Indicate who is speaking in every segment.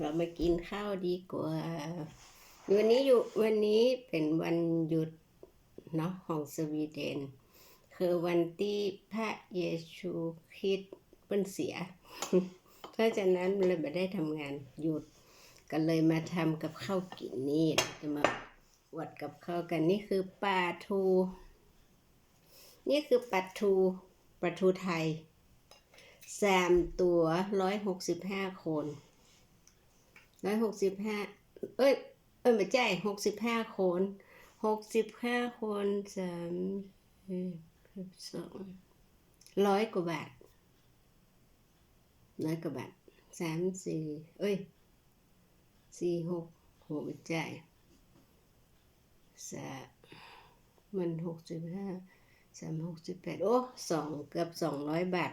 Speaker 1: เรามากินข้าวดีกว่า วันนี้อยู่วันนี้เป็นวันหยุดเนาะของสวีเดน คือวันที่พระเยซูคริสต์เป็นเสีย เพราะฉะนั้นเลยไม่ได้ทำงานหยุด ก็เลยมาทำกับข้าวกินนี่จะมาอวดกับข้าวกันนี่คือปลาทู นี่คือปลาทูปลาทูไทยสามตัวร้อยหกสิบห้าคน ร้อยหกสิบห้าเอ้ย เอ้ยไม่ใช่หกสิบห้าคนหกสิบห้าคนสามเอ่อสองร้อยกว่าบาทร้อยกว่าบาทสามสี่เอ้ยสี่หกหกไม่ใช่สามมันหกสิบห้าสามหกสิบแปดโอ้สองเกือบสองร้อยบาท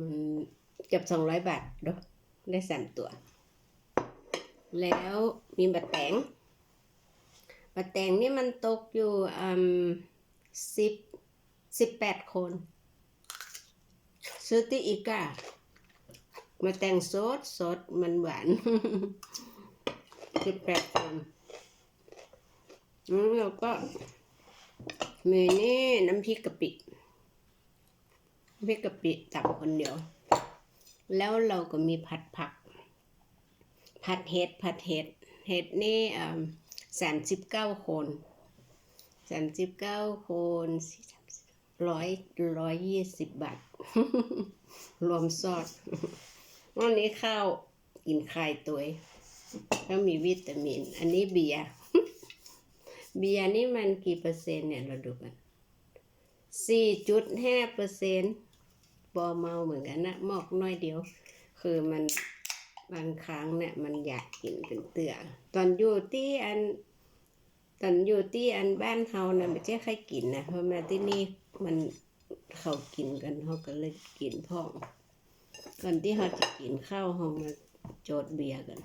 Speaker 1: มันเกือบสองร้อยบาทเด้อ ได้สามตัว แล้วมีบัตรแตงบัตรแตงนี่มันตกอยู่อืมสิบสิบแปดคน ซื้อที่อีกามาแต่งสดสดมันหวานสิบแปดคนแล้วก็มีนี่น้ำพริกกะปิน้ำพริกกะปิตักคนเดียว แล้วเราก็มีผัดผัก ผัดเห็ดผัดเห็ดเห็ดนี่สามสิบเก้าคนสามสิบเก้าคนร้อยร้อยยี่สิบบาท รวมซอสวันนี้ข้าวกินไข่ตัวแล้วมีวิตามิน อันนี้เบียร์ เบียร์นี่มันกี่เปอร์เซ็นต์เนี่ย เราดูกันสี่จุดห้าเปอร์เซ็นต์ บอเมาเหมือนกันนะมอกน้อยเดียว คือมันบางครั้งเนี่ยมันอยากกินเป็นเตือตอนอยู่ที่อัน ตอนอยู่ที่อันบ้านเฮานะไม่ใช่ใครกินนะเพราะมาที่นี่มันเขากินกันเขาก็เลยกินพ่องก่อนที่เขาจะกินข้าวเขามาโจดเบียร์กัน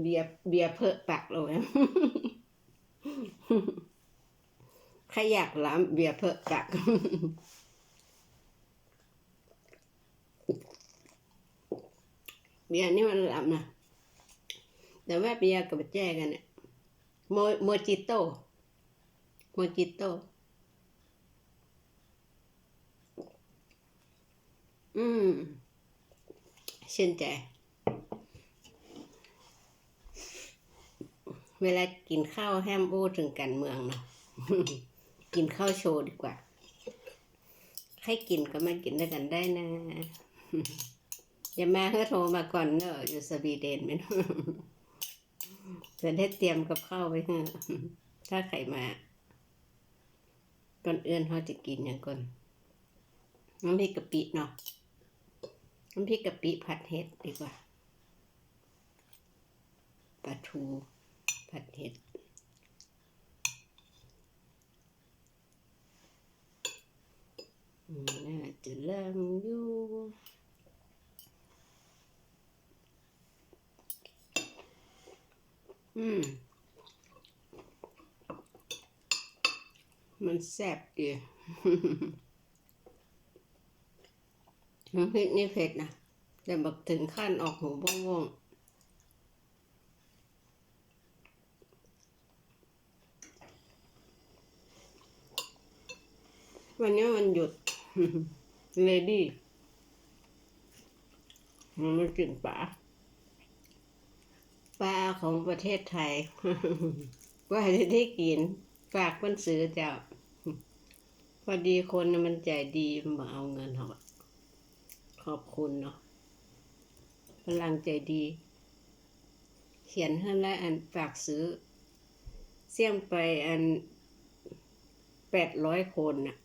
Speaker 1: เบียเบียเพอะปากเลยใครอยากล้ำเบียเพอะปากเบียนี่มันล้ำนะแต่ว่าเบียกับแจ้กันเนี่ยโมโมจิโต้โมจิโต้อืมชื่นใจ เวลากินข้าวแฮมบูถึงการเมืองเนาะกินข้าวโชว์ดีกว่าให้กินก็มากินด้วยกันได้นะ อย่ามาเพื่อโทรมาก่อนเนอะอยู่สวีเดนไหมเนอะจะได้เตรียมกับข้าวไว้เนอะถ้าใครมาก่อนเอื้อนเขาจะกินอย่างก่อนน้ำพริกกะปิเนาะน้ำพริกกะปิผัดเห็ดดีกว่าปลาทู ผัดเห็ด น่าจะเริ่มอยู่ อืม มันแซ่บดีน้ำพริกนี่เผ็ดนะแต่บักถึงขั้นออกหูบ้องๆ วันนี้วันหยุด เลดี้ มันไม่กินปลา ปลาของประเทศไทย ว่าจะได้กิน ฝากมันซื้อจ้าพอดีคนมันใจดีมาเอาเงินเขาอขอบคุณเนาะพลังใจดี เขียนให้แล้วอันฝากซื้อ เสี่ยงไปอันแปดร้อยคนน่ะ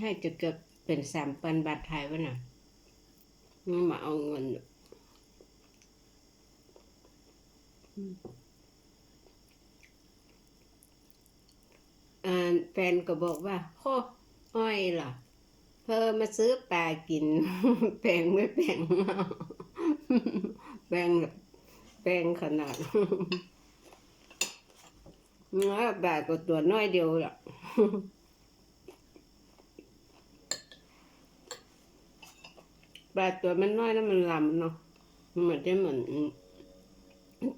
Speaker 1: ให้จะเกือบเป็นสามพันบาทไทยวะน่ะมันมาเอาเงินอ่าแฟนก็บอกว่าโคอ้อยเหรอเพอมาซื้อปลากิน แปลงไม่แปลงแปลงแบบแปลงขนาดเนื้อแบบก็ตัวน้อยเดียวอะ แบบตัวมันน้อยแล้วมันลำเนาะมันเหมือนจะเหมือน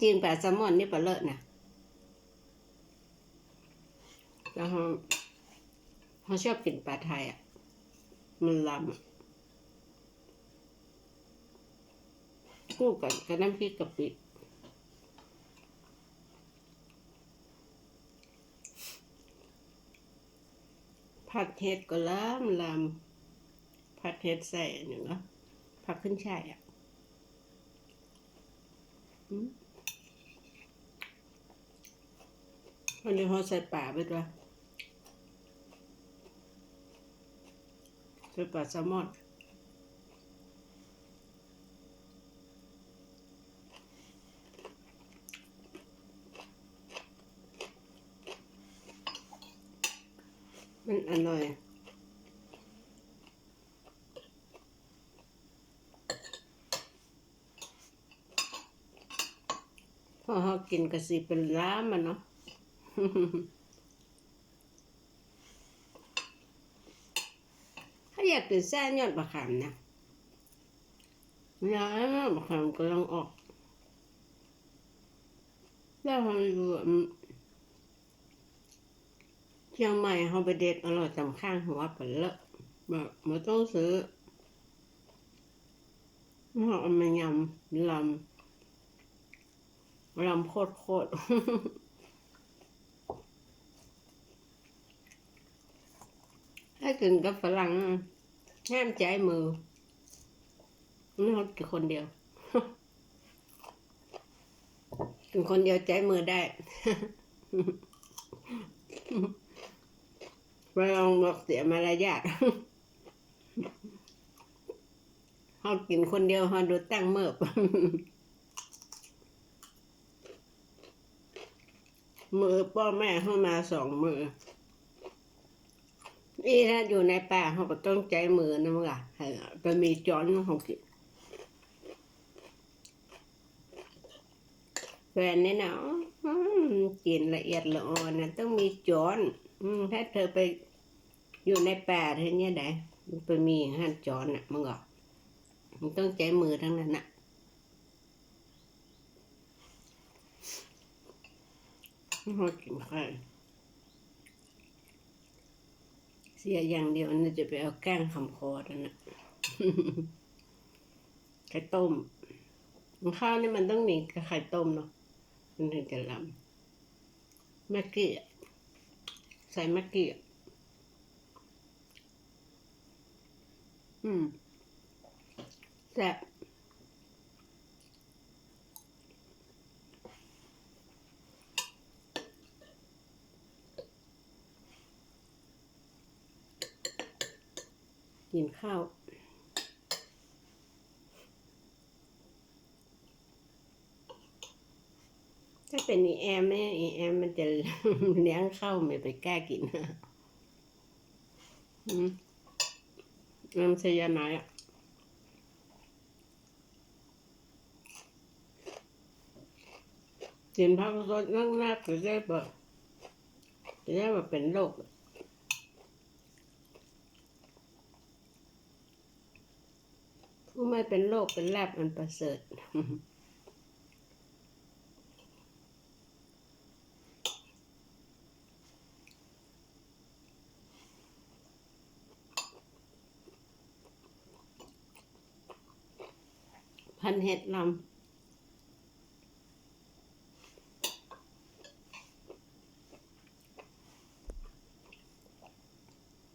Speaker 1: จริงปลาแซลมอนนี่ปลาเลอะนะแล้วเขาเขาชอบกินปลาไทยอะ มันลำคู่กันกับน้ำพริกกะปิผัดเห็ดก็ล้ำลำผัดเห็ดใส่หนึ่งก็ ผักขึ้นช่ายอะอืมวันนี้เขาใส่ป่าไปด้วยใส่ป่าแซลมอนมันอร่อย พอเขากินกะสิเป็นล้ามันเนาะถ้าอยากตื่นแซ่ยอดบะขามนะย้ายมากบะขามกำลังออกแล้วเขาอยู่เชียงใหม่เขาไปเด็ดอร่อยตำข้างหัวไปเลอะแบบไม่ต้องซื้อเขาเอามายำลำ ลำโคตรโคตรถ้ากินกับฝรั่งห้ามใจมือนี่เขากินคนเดียวกินคนเดียวใจมือได้ฝรั่งบอกเสียมารยาทเขากินคนเดียวเขาดูตั้งเมิบ มือพ่อแม่เข้ามาสองมือ นี่ถ้าอยู่ในป่าเขาก็ต้องใจมือนะมึงอะให้ไปมีจอนของกินแฟนนี่นะอืมกินละเอียดละอ่อนนะต้องมีจอนถ้าเธอไปอยู่ในป่าเธอเนี่ยได้มันไปมีห้านจอนอะมึงอะมันต้องใจมือทั้งนั้นอะ เขากินข้าวเสียอย่างเดียวน่าจะไปเอาแก้งคำคอนั่นนะไข่ต้ม ข้าวนี่มันต้องมีไข่ต้มเนาะมันถึงจะลำแม่กี้ใส่แม่กี้อืมแซ่บ กินข้าว ถ้าเป็นอีแอมแม่อีแอมมันจะเลี้ยงข้าวไม่ไปแก้กินอืมน้ำเสียนายอะกินพักรถนั่งหน้าจะได้แบบจะได้แบบเป็นโรค ไม่เป็นโรคเป็นแลบมันประเสริฐพันเห็ดลำ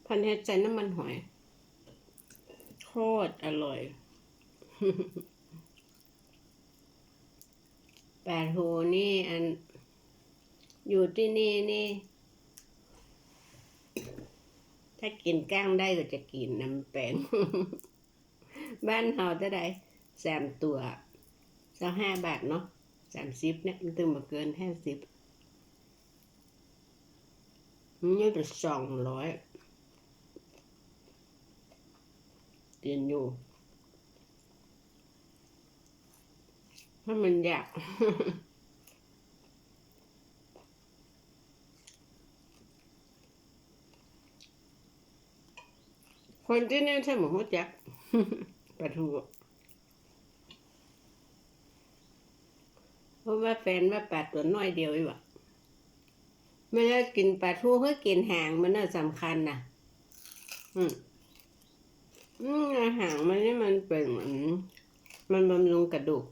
Speaker 1: พันเห็ดใส่น้ำมันหอย โคตรอร่อย แปดโหนี่อัน อยู่ที่นี่นี่ ถ้ากินก้างได้ก็จะกินน้ำแป้งบ้านเฮาเท่าใดสามตัวสักห้าบาทเนาะสามสิบเนี่ยมันถึงมาเกินห้าสิบนี่เป็นสองร้อยเตียนอยู่ ให้มันอยากคนที่นี่ใช่หมูหัวจักปลาทูเพราะว่าแฟนว่าปลาตัวน้อยเดียวอีกว่าไม่ได้กินปลาทูเพื่อกินหางมันน่าสำคัญนะอืมอืมหางมันนี่มันเป็นเหมือนมันบำรุงกระดูก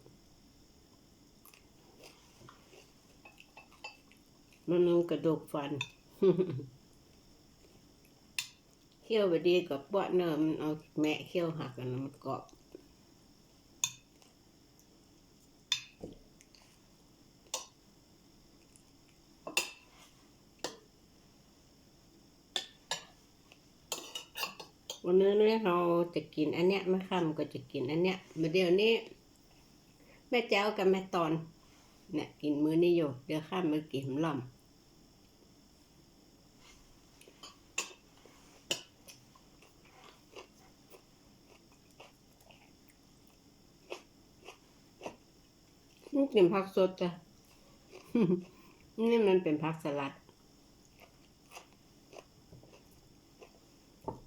Speaker 1: มันลงกระดูกฟันเคี้ยวไปดีกับปวดเนิมนเอาแม่เคี้ยวหักกันนะมันกรอบวันนี้เนี่ยเราจะกินอันเนี้ยแม่ค่ำก็จะกินอันเนี้ยมาเดี๋ยวนี้ แม่เจ้ากับแม่ตอนเนี่ยกินมื้อนี้อยู่เดี๋ยวข้ามมากินหล่อม นี่กินผักสดจ้ะนี่มันเป็นผักสลัด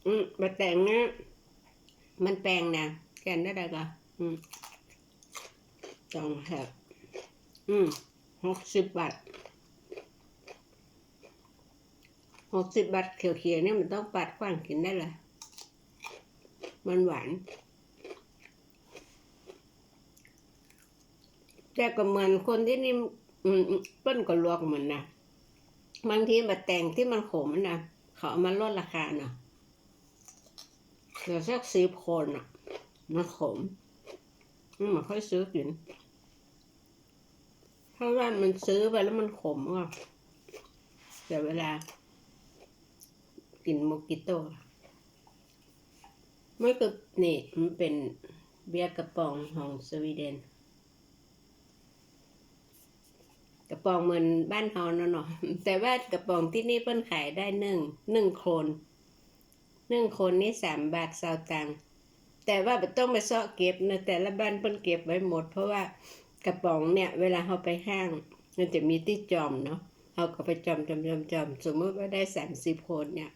Speaker 1: อืมบะแต่งเนี่ยมันแปลงนะแกนได้ไดก็อืมจองแหบอืมหกสิบบาทหกสิบบาทเขียวๆเนี่ยมันต้องปัดกว้างกินได้เลยมันหวาน แต่ก็เหมือนคนที่นี่เปิ้นก็ลวกเหมือนนะบางทีบะแต่งที่มันขมนะเขาเอามาลดราคาเนาะเดี๋ยวสักสีโคนอะ มันขมมไมันค่อยซื้อกินเพราะว่ามันซื้อไปแล้วมันขมอะแต่เวลา กินโมกิโต้ไม่ก็นี่มันเป็นเบียร์กระป๋องของสวีเดน กระป๋องเหมือนบ้านเฮาเนาะเนาะแต่ว่ากระป๋องที่นี่เปิ้นขายได้หนึ่งหนึ่งโคน หนึ่งโคนนี่สามบาทซาวตังแต่ว่าต้องไปซาะเก็บนะแต่ละบ้านเปิ้นเก็บไว้หมด เพราะว่ากระป๋องเนี่ย เวลาเราไปห้าง มันจะมีที่จอมเนาะเอาก็ไปจอมจอมจอมจอมสมมติว่าได้สามสิบคนเนี่ย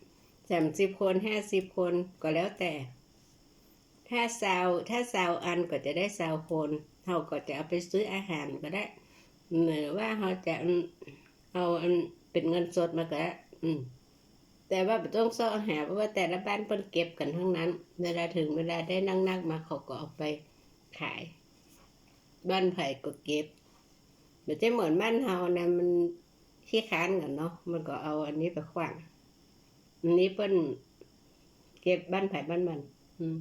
Speaker 1: สามสิบคนห้าสิบคนก็แล้วแต่ ถ้าซาวถ้าซาวอันก็จะได้ซาวคนเราก็จะเอาไปซื้ออาหารก็ได้ หรือว่าเขาจะเอาอันเป็นเงินสดมาก็อืม แต่ว่าต้องซ่อหาเพราะว่าแต่ละบ้านเพิ่นเก็บกันทั้งนั้น เวลาถึงเวลาได้นั่งนักมาเขาก็เอาไปขาย บ้านไผ่ก็เก็บไม่ใช่เหมือนบ้านเฮานะมันขี้ค้านกันเนาะมันก็เอาอันนี้ไปขว้างอันนี้เพิ่นเก็บบ้านไผ่บ้านมัน อืม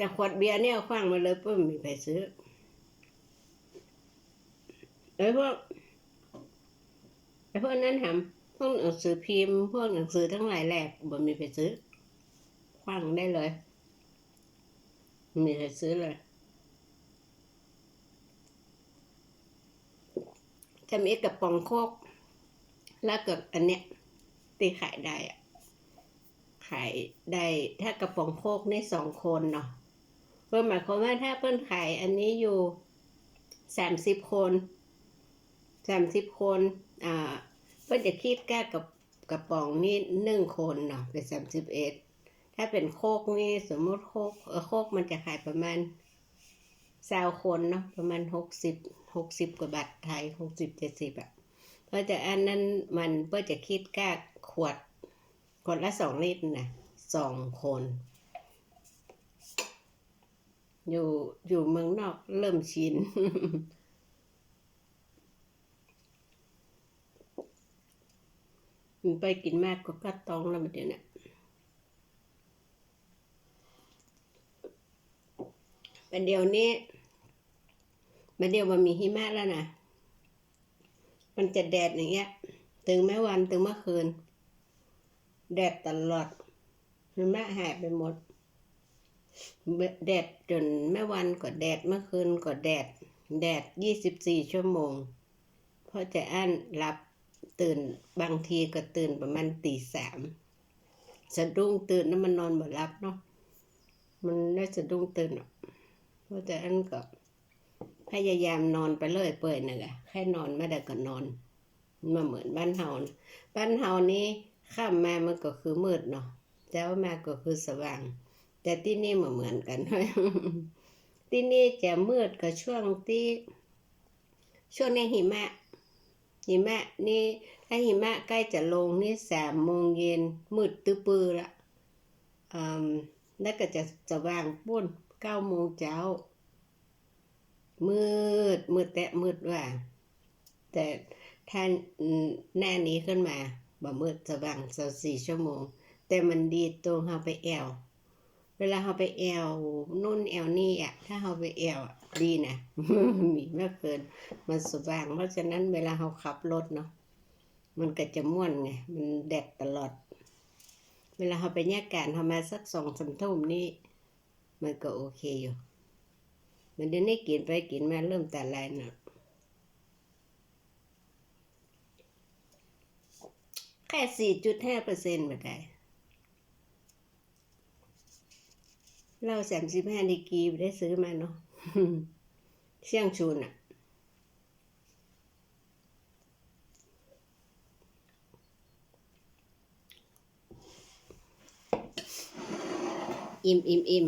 Speaker 1: แต่ขวดเบียร์เนี่ยเอาขว้างมาเลยเพิ่นไม่มีใครซื้อไอ้พวกไอ้พวกนั้นทำพวกหนังสือพิมพ์พวกหนังสือทั้งหลายแหลกบ่มีใครซื้อขว้างได้เลยมีใครซื้อเลยจะมีกระป๋องโคก แล้วกับอันเนี้ยตีขายได้อะขายได้ถ้ากระป๋องโคกในสองคนเนาะ เพิ่นหมายความว่าถ้าเพิ่นขายอันนี้อยู่สามสิบคนสามสิบคน อ่า เพิ่นจะคิดแก้กับกระป๋องนี่หนึ่งคนเนาะเป็นสามสิบเอ็ดถ้าเป็นโคกนี่สมมติโคกเออโคกมันจะขายประมาณสาวคนเนาะประมาณหกสิบหกสิบกว่าบาทไทยหกสิบเจ็ดสิบอะเพราะจะอันนั้นมันเพื่อจะคิดแก้ขวดขวดละสองลิตรนะสองคน อยู่อยู่เมืองนอกเริ่มชินมันไปกินมากก็กัดตองแล้วมันเดี๋ยวนี้ประเดี๋ยวนี้ประเดี๋ยวมันมีหิมะแล้วนะ มันจะแดดอย่างเงี้ยถึงแม้วันถึงเมื่อคืน แดดตลอดหิมะหายไปหมด แดดจนแม่วันก็แดดเมื่อคืนก็แดด แดดยี่สิบสี่ชั่วโมง เพราะจะอั้นหลับตื่นบางทีก็ตื่นประมาณตีสามสะดุ้งตื่นแล้วมันนอนบ่หลับเนาะมันได้สะดุ้งตื่นเพราะจะอั้นก็พยายามนอนไปเลยเปื่อยน่ะแค่นอนไม่ได้ก็นอนมันมาเหมือนบ้านเฮานะบ้านเฮานี้ข้ามมามันก็คือมืดเนาะเจ้ามาก็คือสว่าง แต่ที่นี่มเหมือนกัน ที่นี่จะมืดกับช่วงที่ ช่วงในหิมะ หิมะนี่ถ้าหิมะใกล้จะลงนี่สามโมงเย็นมืดตื้อปือละอืมแล้วก็จะจะว่างปุ้นเก้าโมงเช้า มืด มืดแตะมืดว่า แต่ถ้าหน้านี้ขึ้นมาบ่มืดสว่างสักสี่ชั่วโมง แต่มันดีตรงเราไปแอว เวลาเราไปแอวนู่นแอวนี่อะ ถ้าเราไปแอวอะดีนะมีมากเกิน มันสว่าง เพราะฉะนั้นเวลาเราขับรถเนาะมันก็จะม่วนไง มันแดดตลอด เวลาเราไปแยกการเรามาสักสองสามทุ่มนี่มันก็โอเคอยู่ มันเดี๋ยวนี้กินไปกินมาเริ่มแตาลายเนาะแค่สี่จุดห้าเปอร์เซ็นต์มาได้ เราสามสิบห้าดีกีบได้ซื้อมาเนาะเชี่ยงชูนอะอิ่มอิ่มอิ่ม